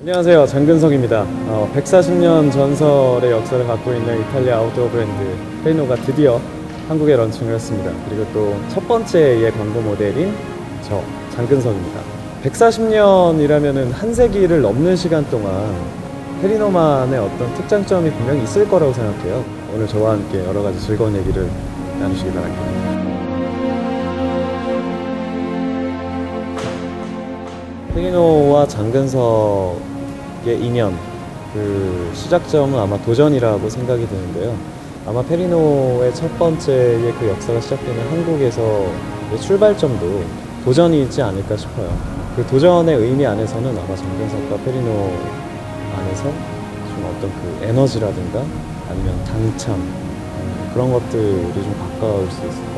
안녕하세요. 장근석입니다. 어, 140년 전설의 역사를 갖고 있는 이탈리아 아웃도어 브랜드 페노가 드디어 한국에 런칭을 했습니다. 그리고 또 첫 번째의 광고 모델인 저 장근석입니다. 140년이라면은 한 세기를 넘는 시간 동안 페리노만의 어떤 특장점이 분명히 있을 거라고 생각해요. 오늘 저와 함께 여러 가지 즐거운 얘기를 나누시기 바랍니다. 페리노와 장근석 의 인연 그 시작점은 아마 도전이라고 생각이 드는데요. 아마 페리노의 첫 번째의 그 역사가 시작되는 한국에서의 출발점도 도전이 있지 않을까 싶어요. 그 도전의 의미 안에서는 아마 장근석과 페리노 안에서 좀 어떤 그 에너지라든가 아니면 당찬 음, 그런 것들이 좀 가까울 수 같아요.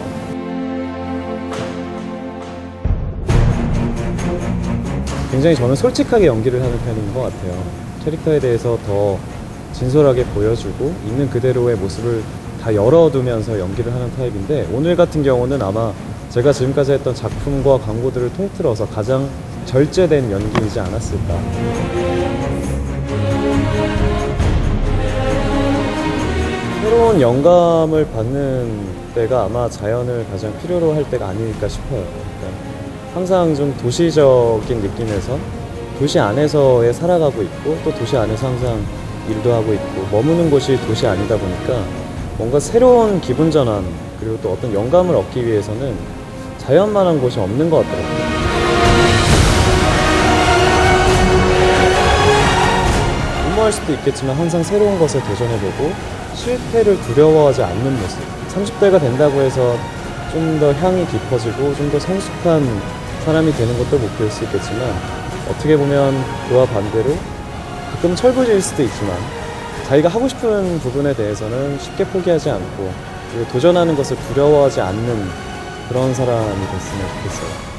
굉장히 저는 솔직하게 연기를 하는 편인 것 같아요. 캐릭터에 대해서 더 진솔하게 보여주고 있는 그대로의 모습을 다 열어두면서 연기를 하는 타입인데 오늘 같은 경우는 아마 제가 지금까지 했던 작품과 광고들을 통틀어서 가장 절제된 연기이지 않았을까. 새로운 영감을 받는 때가 아마 자연을 가장 필요로 할 때가 아닐까 싶어요. 그러니까 항상 좀 도시적인 느낌에서 도시 안에서에 살아가고 있고 또 도시 안에서 항상 일도 하고 있고 머무는 곳이 도시 아니다 보니까 뭔가 새로운 기분 전환 그리고 또 어떤 영감을 얻기 위해서는 자연만한 곳이 없는 것 같더라고요. 무모할 수도 있겠지만 항상 새로운 것에 도전해보고 실패를 두려워하지 않는 모습. 30대가 된다고 해서 좀 더 향이 깊어지고 좀 더 성숙한 사람이 되는 것도 목표일 수 있겠지만 어떻게 보면 그와 반대로 가끔 철부지일 수도 있지만 자기가 하고 싶은 부분에 대해서는 쉽게 포기하지 않고 도전하는 것을 두려워하지 않는 그런 사람이 됐으면 좋겠어요.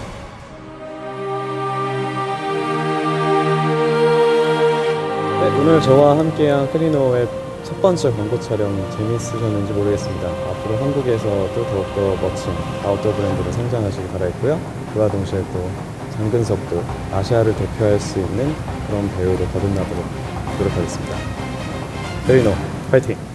네, 오늘 저와 함께한 크리노의 첫 번째 광고 촬영 재미있으셨는지 모르겠습니다. 앞으로 한국에서도 더욱더 멋진 아웃도어 브랜드로 성장하시길 바라겠고요. 그와 동시에 또 장근석도 아시아를 대표할 수 있는 그런 배우로 거듭나도록 노력하겠습니다. 크리노 파이팅!